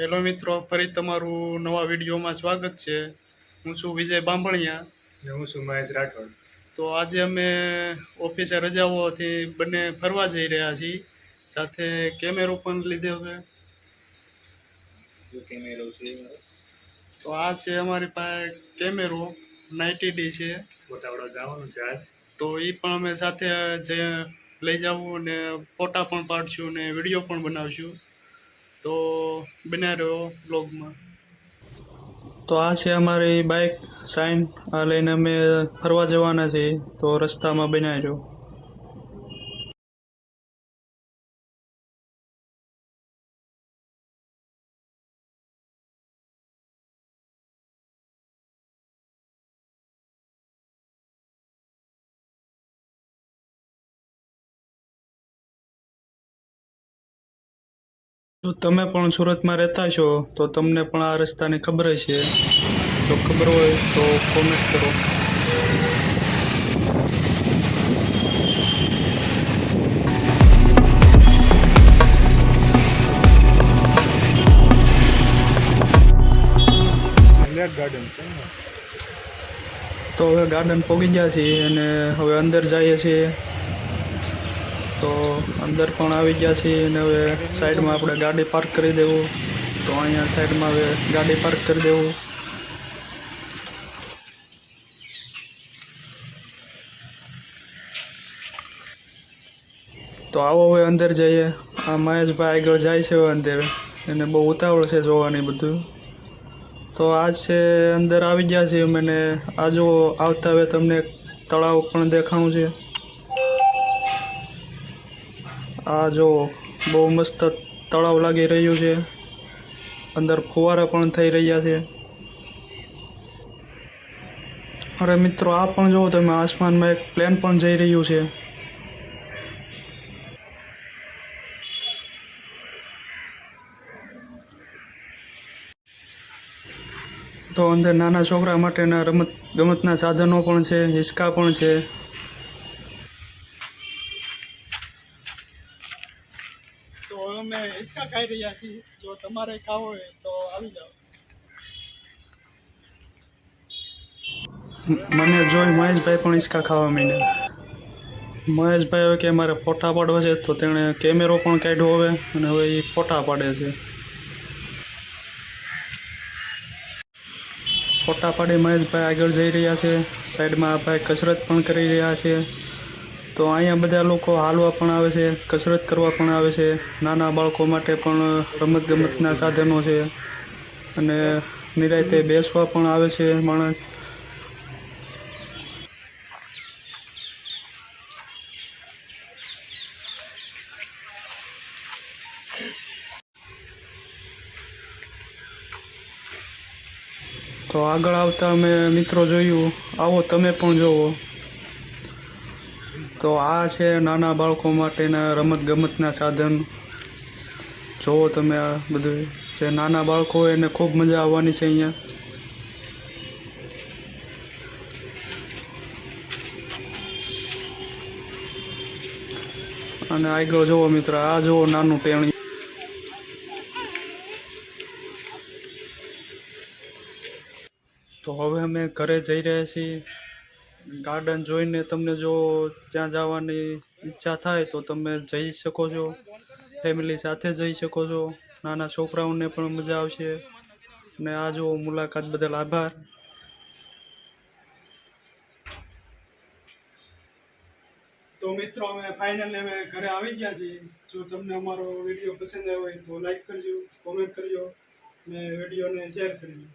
Hello મિત્રો ફરી તમારું નવા વિડીયોમાં સ્વાગત છે. હું છું વિજય બાંભણિયા. ને હું છું મહેશ રાઠોડ. તો આજે અમે ઓફિસે રજાઓથી બંને ફરવા જઈ રહ્યા છીએ. સાથે કેમેરો પણ લીધો છે કેમેરો છે તો આ છે અમારી પાસે કેમેરો નાઇન્ટી ડી છે. ફોટાવડા જવાનું છે આજ. તો એ પણ અમે સાથે જે લઈ જવું અને ફોટા પણ પાડશું અને વીડિયો પણ બનાવશું. તો બના રહ્યો બ્લોગમાં તો આ છે અમારી બાઇક સાઇન આ લઈને અમે ફરવા જવાના છીએ. તો રસ્તામાં બનાવી રહ્યો. જો તમે પણ સુરતમાં રહેતા છો તો તમને પણ આ રસ્તાની ખબર છે જો ખબર હોય તો કોમેન્ટ કરો. તો હવે ગાર્ડન પહોંચી ગયા છીએ અને હવે અંદર જઈએ છીએ. તો અંદર પણ આવી ગયા છીએ અને હવે સાઈડમાં આપણે ગાડી પાર્ક કરી દેવું. તો અહીંયા સાઈડમાં હવે ગાડી પાર્ક કરી દેવું. તો આવો હવે અંદર જઈએ. આ મહેશભાઈ આગળ જાય છે અંદર. એને બહુ ઉતાવળ છે જોવાની બધું. તો આજ છે અંદર આવી ગયા છે મને આ જો આવતા હવે તમને તળાવ પણ દેખાણું છે. આ જો બહુ મસ્ત તળાવ લાગી રહ્યું છે. અંદર ફુવારા પણ થઈ રહ્યા છે. અરે મિત્રો, આ પણ જુઓ તમે, આસમાનમાં એક પ્લેન પણ જઈ રહ્યું છે. તો અંદર નાના છોકરા માટેના રમત ગમતના સાધનો પણ છે, હિસકા પણ છે તો અમે હિંચકા ખાઈ રહ્યા છીએ. જો તમારે ખાવો હોય તો આવી જાઓ. મને જોઈ મહેશભાઈ પણ હિંચકા ખાવા માંડ્યા. મહેશભાઈ હવે કે મારે ફોટા પાડવા છે, તો તેણે કેમેરો પણ કાઢ્યો હવે, અને હવે એ ફોટા પાડે છે. ફોટા પાડી મહેશભાઈ આગળ જઈ રહ્યા છે. સાઈડમાં આ ભાઈ કસરત પણ કરી રહ્યા છે. તો અહીંયા બધા લોકો હાલવા પણ આવે છે, કસરત કરવા પણ આવે છે. નાના બાળકો માટે પણ રમત ગમતના સાધનો છે. અને નિરાયતે બેસવા પણ આવે છે માણસ. તો આગળ આવતા અમે મિત્રો જોયું. આવો તમે પણ જોવો. તો આ છે નાના બાળકો માટેના રમત ગમતના સાધન. જોવો તમે આ બધું જે નાના બાળકો એને ખૂબ મજા આવવાની છે અહીંયા. અને આગળ જુઓ મિત્ર, આ જુઓ નાનું ટેણી તો હવે અમે ઘરે જઈ રહ્યા છીએ. ગાર્ડન જોઈને તમને જો ત્યાં જવાની ઈચ્છા થાય તો તમે જઈ શકો છો. ફેમિલી સાથે જઈ શકો છો. નાના છોકરાઓને પણ મજા આવશે. અને આ જો મુલાકાત બદલ આભાર. તો મિત્રો, અમે ફાઇનલી અમે ઘરે આવી ગયા છીએ. જો તમને અમારો વીડિયો પસંદ આવ્યો હોય તો લાઈક કરજો કોમેન્ટ કરજો અને વિડીયોને શેર કરજો.